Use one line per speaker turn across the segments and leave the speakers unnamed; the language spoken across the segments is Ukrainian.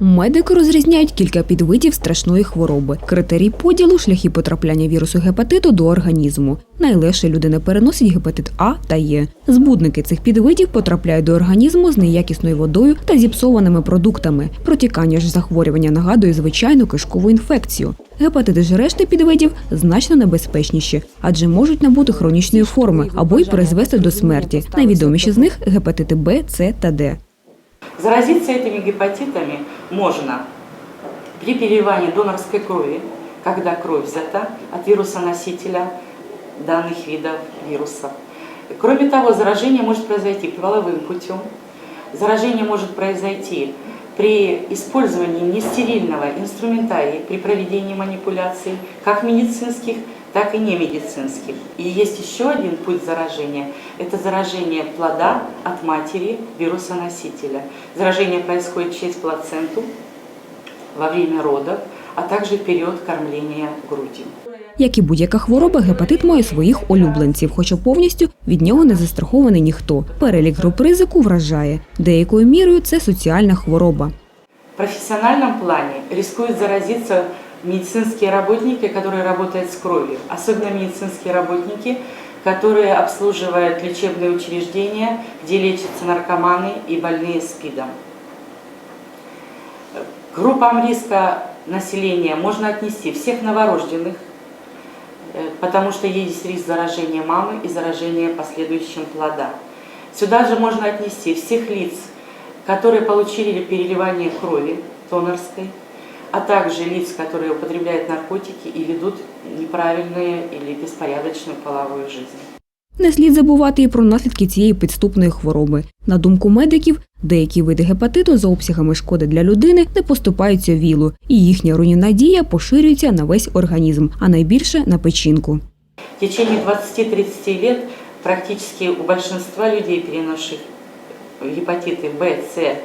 Медики розрізняють кілька підвидів страшної хвороби. Критерій поділу шляхи потрапляння вірусу гепатиту до організму. Найлегше людина переносить гепатит А та Е. Збудники цих підвидів потрапляють до організму з неякісною водою та зіпсованими продуктами. Протікання ж захворювання нагадує звичайну кишкову інфекцію. Гепатити ж решти підвидів значно небезпечніші, адже можуть набути хронічної форми або й призвести до смерті. Найвідоміші з них гепатити Б, С та Д.
Заразиться этими гепатитами можно при переливании донорской крови, когда кровь взята от вируса-носителя данных видов вирусов. Кроме того, заражение может произойти половым путем. Заражение может произойти при использовании нестерильного инструментария при проведении манипуляций, как медицинских, так и немедицинских. И есть еще один путь заражения. Это заражение плода от матери вируса-носителя. Заражение происходит через плаценту во время родов, а также в период кормления грудью.
Як і будь-яка хвороба, гепатит має своїх улюбленців, хоча повністю від нього не застрахований ніхто. Перелік груп ризику вражає. Деякою мірою це соціальна хвороба.
В профессиональном плане рискуют заразиться медицинские работники, которые работают с кровью, особенно медицинские работники, которые обслуживают лечебные учреждения, где лечатся наркоманы и больные СПИДом. К группам риска населения можно отнести всех новорожденных, э, потому что есть риск заражения мамы и заражения последующим плода. Сюда же можно отнести всех лиц, которые получили переливание крови донорской, а также лиц, которые употребляют наркотики и ведут неправильную или беспорядочную половую жизнь.
Не слід забувати і про наслідки цієї підступної хвороби. На думку медиків, деякі види гепатиту за обсягами шкоди для людини не поступаються вілу, і їхня руйнівна дія поширюється на весь організм, а найбільше на печінку.
В течение 20-30 лет практически у большинства людей, переносших гепатиты В, С,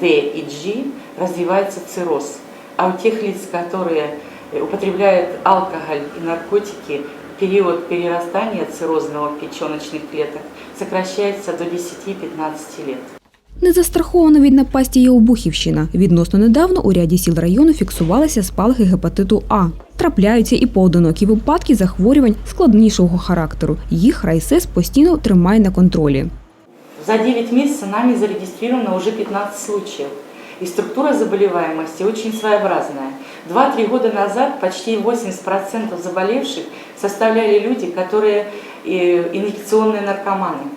Д и G, развивается цирроз А у тех лиц, которые э, употребляют алкоголь и наркотики, период перерастания циррозного печеночных клеток сокращается до 10-15 лет.
Не застрахована від напасті є Обухівщина. Відносно недавно у ряді сіл району фіксувалися спалахи гепатиту А. Трапляються і поодинокі випадки захворювань складнішого характеру. Їх райсес постійно тримає на контролі.
За 9 месяцев нами зарегистрировано уже 15 случаев. И структура заболеваемости очень своеобразная. 2-3 года назад почти 80% заболевших составляли люди, которые э, инъекционные наркоманы.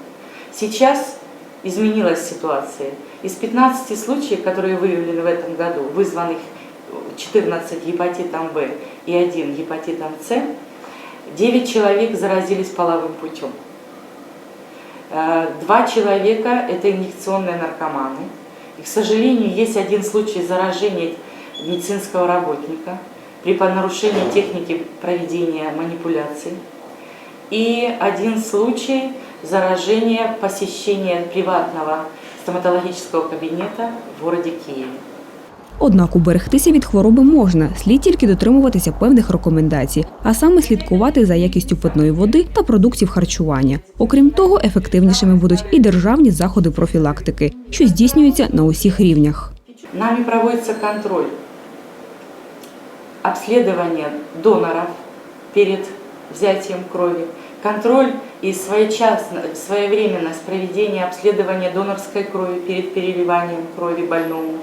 Сейчас изменилась ситуация. Из 15 случаев, которые выявлены в этом году, вызванных 14 гепатитом В и 1 гепатитом С, 9 человек заразились половым путем. Э, Два человека – это инъекционные наркоманы. И, к сожалению, есть один случай заражения медицинского работника при нарушении техники проведения манипуляций. И один случай заражения посещения приватного стоматологического кабинета в городе Киеве.
Однак уберегтися від хвороби можна, слід тільки дотримуватися певних рекомендацій, а саме слідкувати за якістю питної води та продуктів харчування. Окрім того, ефективнішими будуть і державні заходи профілактики, що здійснюються на усіх рівнях.
Нами проводится контроль обследования доноров перед взятием крови, контроль своечасно, своевременность проведения обследования донорской крови перед переливанием крови больному,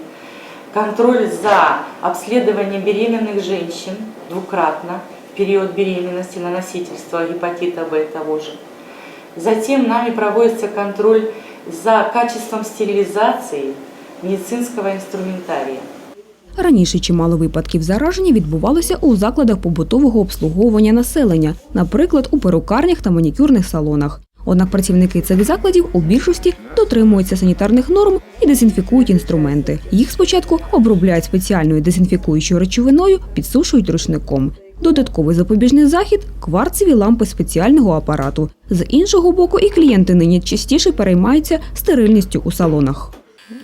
контроль за обследованием беременных женщин двукратно период беременности на носительство гепатита В того же. Затем нами проводится контроль за качеством стерилизации медицинского инструментария.
Раніше чимало випадків зараження відбувалося у закладах побутового обслуговування населення, наприклад, у перукарнях та манікюрних салонах. Однак працівники цих закладів у більшості дотримуються санітарних норм і дезінфікують інструменти. Їх спочатку обробляють спеціальною дезінфікуючою речовиною, підсушують рушником. Додатковий запобіжний захід кварцеві лампи спеціального апарату. З іншого боку, і клієнти нині частіше переймаються стерильністю у салонах.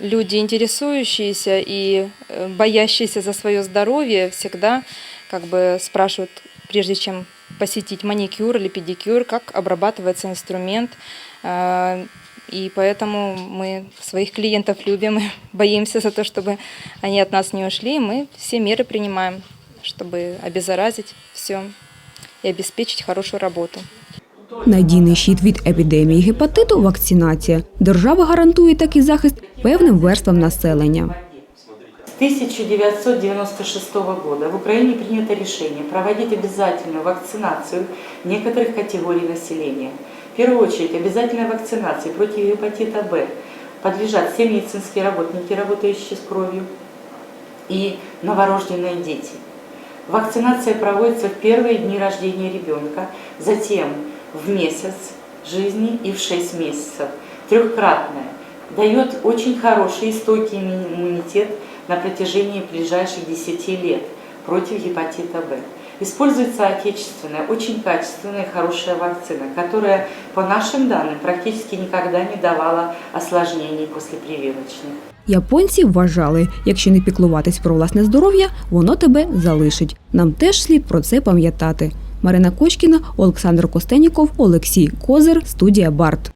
люди, интересующиеся и э, боящиеся за свое здоровье, всегда как бы спрашивают, прежде чем посетить маникюр или педикюр, как обрабатывается инструмент, э, И поэтому мы своих клиентов любим и боимся за то, чтобы они от нас не ушли. Мы все меры принимаем, чтобы обеззаразить все и обеспечить хорошую работу.
Надійний щит від епідемії гепатиту вакцинація. Держава гарантує такий захист певним верствам населення.
С 1996 года в Украине принято решение проводить обязательную вакцинацию некоторых категорий населения. В первую очередь обязательной вакцинации против гепатита Б подлежат все медицинские работники, работающие с кровью, и новорожденные дети. Вакцинация проводится в первые дни рождения ребенка, затем в месяц жизни и в 6 месяцев. Трехкратная. Дает очень хороший и стойкий иммунитет на протяжении ближайших 10 лет против гепатита Б. Используется отечественная, очень качественная хорошая вакцина, которая, по нашим данным, практически никогда не давала осложнений после прививочных.
Японці вважали, якщо не піклуватись про власне здоров'я, воно тебе залишить. Нам теж слід про це пам'ятати. Марина Кочкіна, Олександр Костеніков, Олексій Козир, студія Барт.